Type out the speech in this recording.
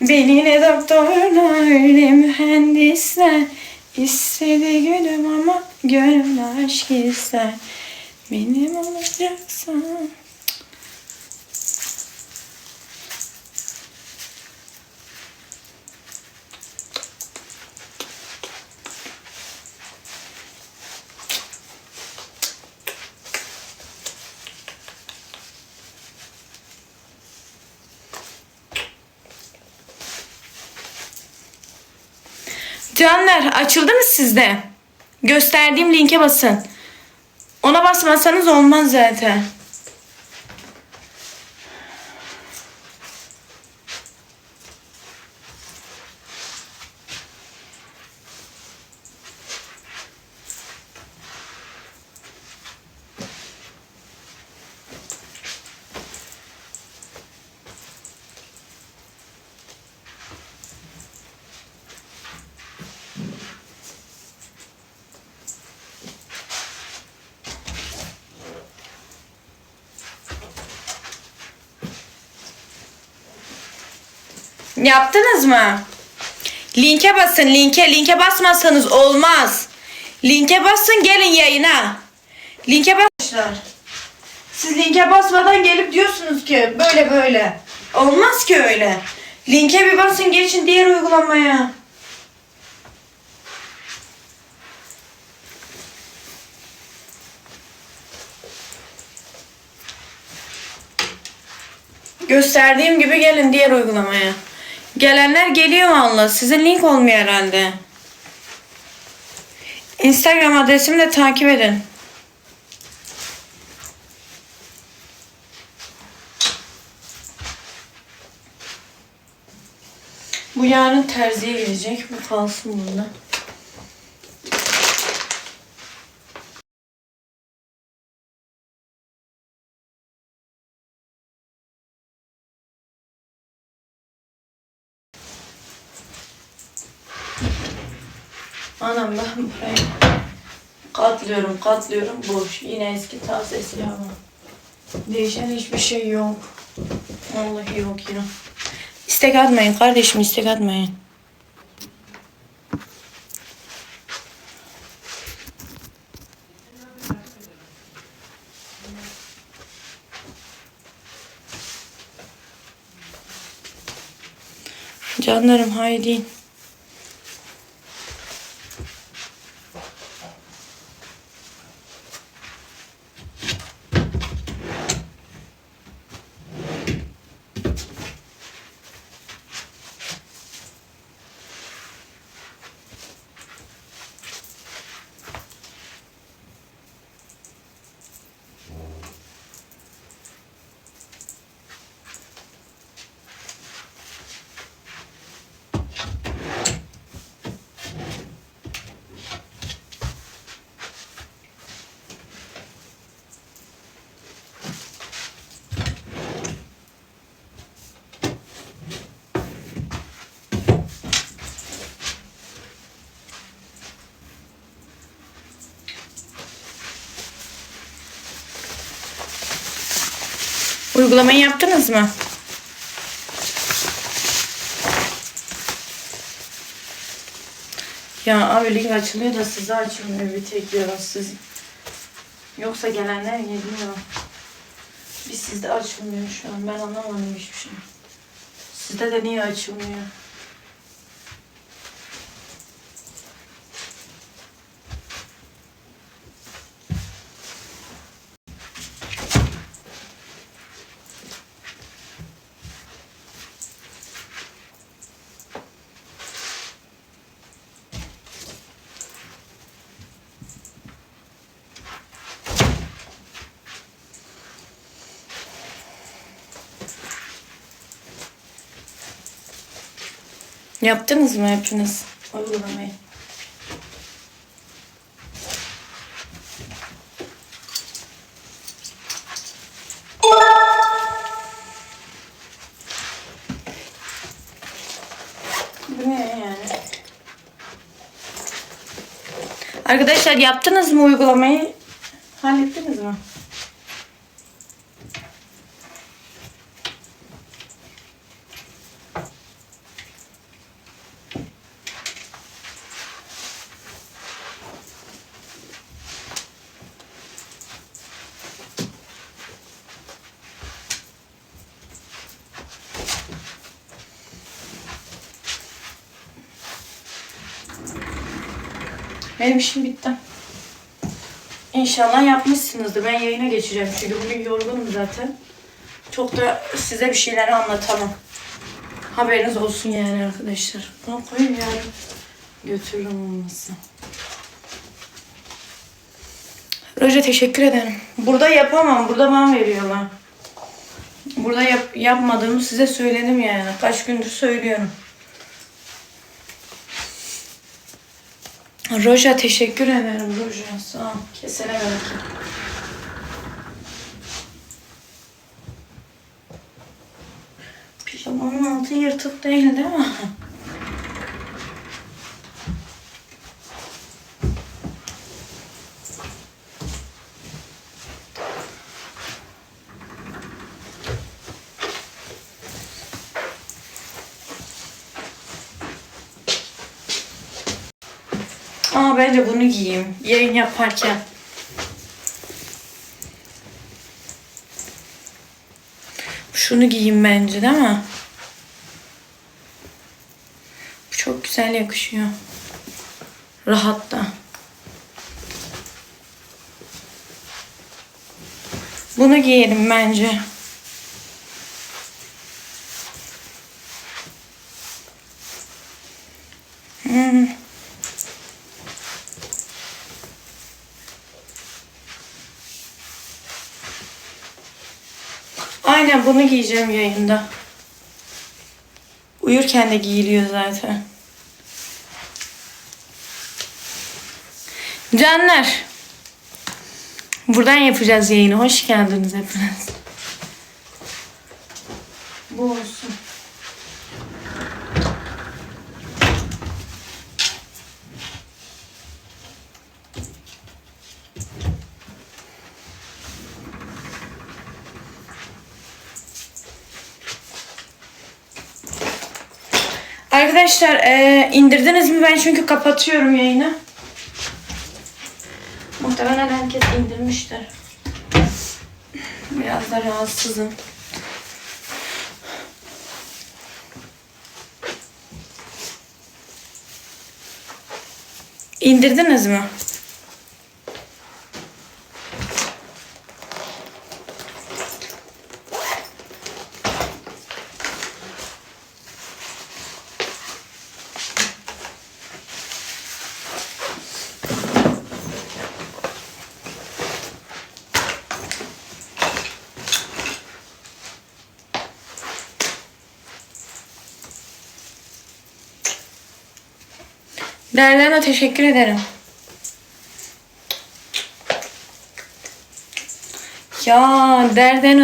Beni ne doktorlar ne mühendisler istedi gülüm ama gönül aşk ister. Benim olacaksan. Canlar açıldı mı sizde? Gösterdiğim linke basın. Ona basmazsanız olmaz zaten. Yaptınız mı? Linke basın linke. Linke basmazsanız olmaz. Linke basın gelin yayına. Linke basmışlar. Siz linke basmadan gelip diyorsunuz ki böyle böyle. Olmaz ki öyle. Linke bir basın geçin diğer uygulamaya. Gösterdiğim gibi gelin diğer uygulamaya. Gelenler geliyor valla. Sizin link olmuyor herhalde. Instagram adresimi de takip edin. Bu yarın terziye gelecek. Bu kalsın burada. Anam ben burayı katlıyorum, katlıyorum. Boş. Yine eski tazesi ama. Değişen hiçbir şey yok. Vallahi yok ya. İstek atmayın kardeşim, istek atmayın. Canlarım haydi. Uygulamayı yaptınız mı? Ya abi link açılıyor da size açılmıyor bir tek ya siz. Yoksa gelenler geliyor. Bir sizde açılmıyor şu an. Ben anlamadım hiçbir şey. Sizde de niye açılmıyor? Yaptınız mı hepiniz uygulamayı? Arkadaşlar yaptınız mı uygulamayı? Hallettiniz mi? Benim işim bitti. İnşallah yapmışsınızdır. Ben yayına geçeceğim çünkü bugün yorgunum zaten. Çok da size bir şeyler anlatamam. Haberiniz olsun yani arkadaşlar. Bunu koyayım yani. Götürürüm olmasın. Roja teşekkür ederim. Burada yapamam. Burada bana veriyorlar. Burada yap, yapmadığımı size söyledim yani. Kaç gündür söylüyorum. Roja teşekkür ederim Roja. Sağ ol. Kesene bereket. Pijamamın altı yırtık değil değil mi? Bence bunu giyeyim. Yayın yaparken. Şunu giyeyim bence değil mi? Bu çok güzel yakışıyor. Rahat da. Bunu giyelim bence. Aynen bunu giyeceğim yayında. Uyurken de giyiliyor zaten. Canlar. Buradan yapacağız yayını. Hoş geldiniz hepiniz. Bu olsun. Arkadaşlar eee, indirdiniz mi? Ben çünkü kapatıyorum yayını. Muhtemelen herkes indirmiştir. Biraz da rahatsızım. İndirdiniz mi? Derlana teşekkür ederim. Ya Derden